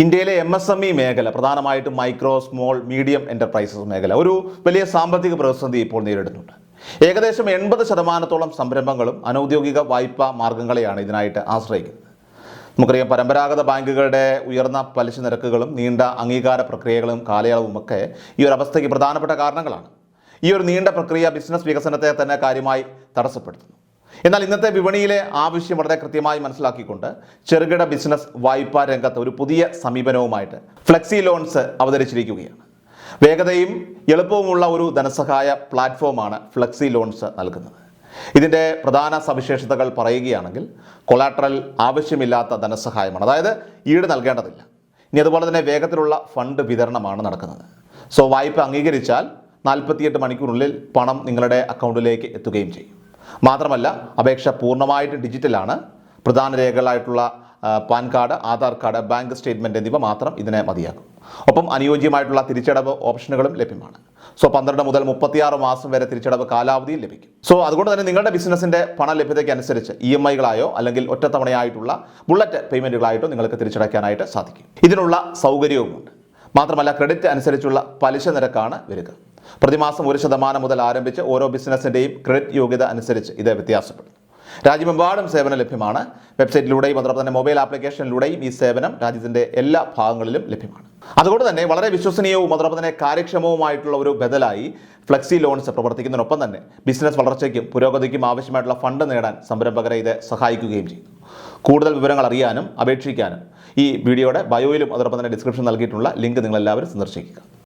ഇന്ത്യയിലെ M S M E മേഖല പ്രധാനമായിട്ടും മൈക്രോ സ്മോൾ മീഡിയം എന്റർപ്രൈസസ് മേഖല ഒരു വലിയ സാമ്പത്തിക പ്രതിസന്ധി ഇപ്പോൾ നേരിടുന്നുണ്ട്. ഏകദേശം എൺപത് ശതമാനത്തോളം സംരംഭങ്ങളും അനൗദ്യോഗിക വായ്പാ മാർഗങ്ങളെയാണ് ഇതിനായിട്ട് ആശ്രയിക്കുന്നത്. നമുക്കറിയാം പരമ്പരാഗത ബാങ്കുകളുടെ ഉയർന്ന പലിശ നിരക്കുകളും നീണ്ട അംഗീകാര പ്രക്രിയകളും കാലയളവുമൊക്കെ ഈ ഒരു അവസ്ഥയ്ക്ക് പ്രധാനപ്പെട്ട കാരണങ്ങളാണ്. ഈ ഒരു നീണ്ട പ്രക്രിയ ബിസിനസ് വികസനത്തെ തന്നെ കാര്യമായി തടസ്സപ്പെടുത്തുന്നു. എന്നാൽ ഇന്നത്തെ വിപണിയിലെ ആവശ്യം വളരെ കൃത്യമായി മനസ്സിലാക്കിക്കൊണ്ട് ചെറുകിട ബിസിനസ് വായ്പാ രംഗത്ത് ഒരു പുതിയ സമീപനവുമായിട്ട് ഫ്ലെക്സി ലോൺസ് അവതരിച്ചിരിക്കുകയാണ്. വേഗതയും എളുപ്പവുമുള്ള ഒരു ധനസഹായ പ്ലാറ്റ്ഫോമാണ് ഫ്ലെക്സി ലോൺസ് നൽകുന്നത്. ഇതിന്റെ പ്രധാന സവിശേഷതകൾ പറയുകയാണെങ്കിൽ കൊളാട്രൽ ആവശ്യമില്ലാത്ത ധനസഹായമാണ്. അതായത് ഈട് നൽകേണ്ടതില്ല. ഇനി അതുപോലെ തന്നെ വേഗത്തിലുള്ള ഫണ്ട് വിതരണമാണ് നടക്കുന്നത്. സോ വായ്പ അംഗീകരിച്ചാൽ നാൽപ്പത്തിയെട്ട് മണിക്കൂറിനുള്ളിൽ പണം നിങ്ങളുടെ അക്കൗണ്ടിലേക്ക് എത്തുകയും ചെയ്യും. മാത്രമല്ല അപേക്ഷ പൂർണമായിട്ട് ഡിജിറ്റലാണ്. പ്രധാന രേഖകളായിട്ടുള്ള PAN card Aadhaar card bank statement എന്നിവ മാത്രം ഇതിനെ മതിയാകും ഒപ്പം അനുയോജ്യമായിട്ടുള്ള തിരിച്ചടവ് ഓപ്ഷനുകളും ലഭ്യമാണ്. സോ പന്ത്രണ്ട് മുതൽ മുപ്പത്തിയാറ് മാസം വരെ തിരിച്ചടവ് കാലാവധിയിൽ ലഭിക്കും. സോ അതുകൊണ്ട് തന്നെ നിങ്ങളുടെ ബിസിനസിന്റെ പണ ലഭ്യതയ്ക്ക് അനുസരിച്ച് ഇ എം ഐകളായോ അല്ലെങ്കിൽ ഒറ്റത്തവണയായിട്ടുള്ള ബുള്ളറ്റ് പേയ്മെന്റുകളായിട്ടോ നിങ്ങൾക്ക് തിരിച്ചടയ്ക്കാനായിട്ട് സാധിക്കും. ഇതിനുള്ള സൗകര്യവുമുണ്ട്. മാത്രമല്ല ക്രെഡിറ്റ് അനുസരിച്ചുള്ള പലിശ നിരക്കാണ് വരിക. പ്രതിമാസം ഒരു ശതമാനം മുതൽ ആരംഭിച്ച് ഓരോ ബിസിനസ്സിന്റെയും ക്രെഡിറ്റ് യോഗ്യത അനുസരിച്ച് ഇത് വ്യത്യാസപ്പെടും. രാജ്യമെമ്പാടും സേവനം ലഭ്യമാണ്. വെബ്സൈറ്റിലൂടെയും അതോടൊപ്പം തന്നെ മൊബൈൽ ആപ്ലിക്കേഷനിലൂടെയും ഈ സേവനം രാജ്യത്തിന്റെ എല്ലാ ഭാഗങ്ങളിലും ലഭ്യമാണ്. അതുകൊണ്ട് തന്നെ വളരെ വിശ്വസനീയവും അതോടൊപ്പം തന്നെ കാര്യക്ഷമവുമായിട്ടുള്ള ഒരു ബദലായി ഫ്ലെക്സി ലോൺസ് പ്രവർത്തിക്കുന്നതിനൊപ്പം തന്നെ ബിസിനസ് വളർച്ചയ്ക്കും പുരോഗതിക്കും ആവശ്യമായിട്ടുള്ള ഫണ്ട് നേടാൻ സംരംഭകരെ ഇത് സഹായിക്കുകയും ചെയ്യുന്നു കൂടുതൽ വിവരങ്ങൾ അറിയാനും അപേക്ഷിക്കാനും ഈ വീഡിയോയുടെ ബയോയിലും അതോടൊപ്പം തന്നെ ഡിസ്ക്രിപ്ഷൻ നൽകിയിട്ടുള്ള ലിങ്ക് നിങ്ങളെല്ലാവരും സന്ദർശിക്കുക.